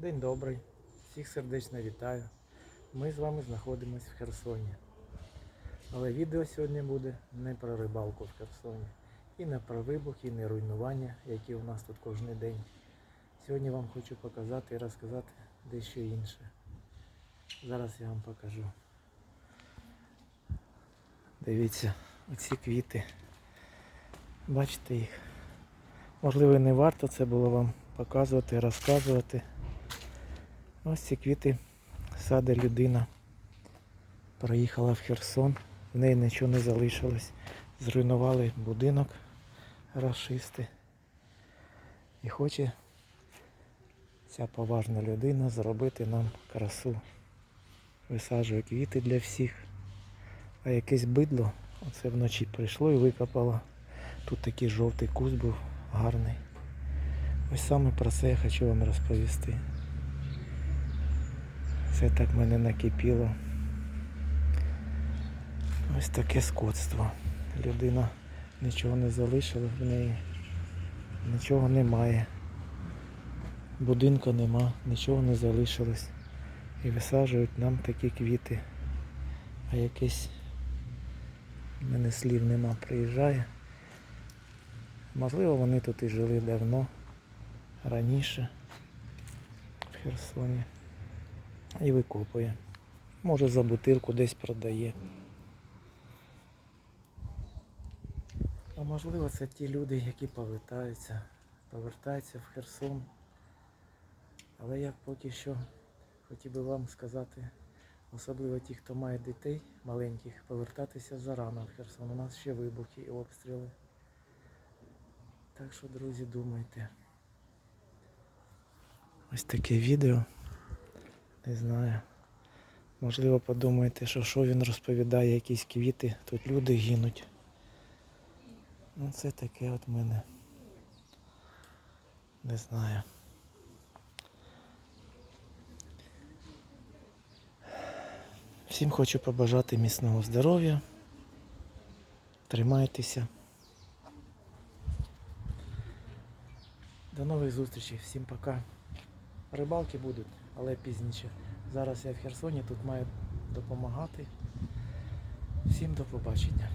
День добрий. Всіх сердечно вітаю. Ми з вами знаходимося в Херсоні. Але відео сьогодні буде не про рибалку в Херсоні. І не про вибух, і не руйнування, які у нас тут кожен день. Сьогодні вам хочу показати і розказати дещо інше. Зараз я вам покажу. Дивіться, оці квіти. Бачите їх. Можливо, не варто це було вам показувати, розказувати. Ось ці квіти саде людина. Проїхала в Херсон, в неї нічого не залишилось. Зруйнували будинок расисти. І хоче ця поважна людина зробити нам красу. Висаджує квіти для всіх. А якесь бидло оце вночі прийшло і викопало. Тут такий жовтий куст був гарний. Ось саме про це я хочу вам розповісти. Це так мене накипіло. Ось таке скотство. Людина нічого не залишила, в неї нічого немає. Будинку нема, нічого не залишилось. І висаджують нам такі квіти. А якесь в мене слів нема, приїжджає. Можливо, вони тут і жили давно, раніше в Херсоні. І викопує. Може за бутилку десь продає. А можливо це ті люди, які повертаються, повертаються в Херсон. Але я поки що хотів би вам сказати, особливо ті, хто має дітей маленьких, повертатися зарано в Херсон. У нас ще вибухи і обстріли. Так що, друзі, думайте. Ось таке відео. Не знаю. Можливо, подумаєте, що що він розповідає, якісь квіти, тут люди гинуть. Ну це таке от мене. Не знаю. Всім хочу побажати міцного здоров'я. Тримайтеся. До нових зустрічей, всім пока. Рибалки будуть, але пізніше. Зараз я в Херсоні, тут маю допомагати. Всім до побачення.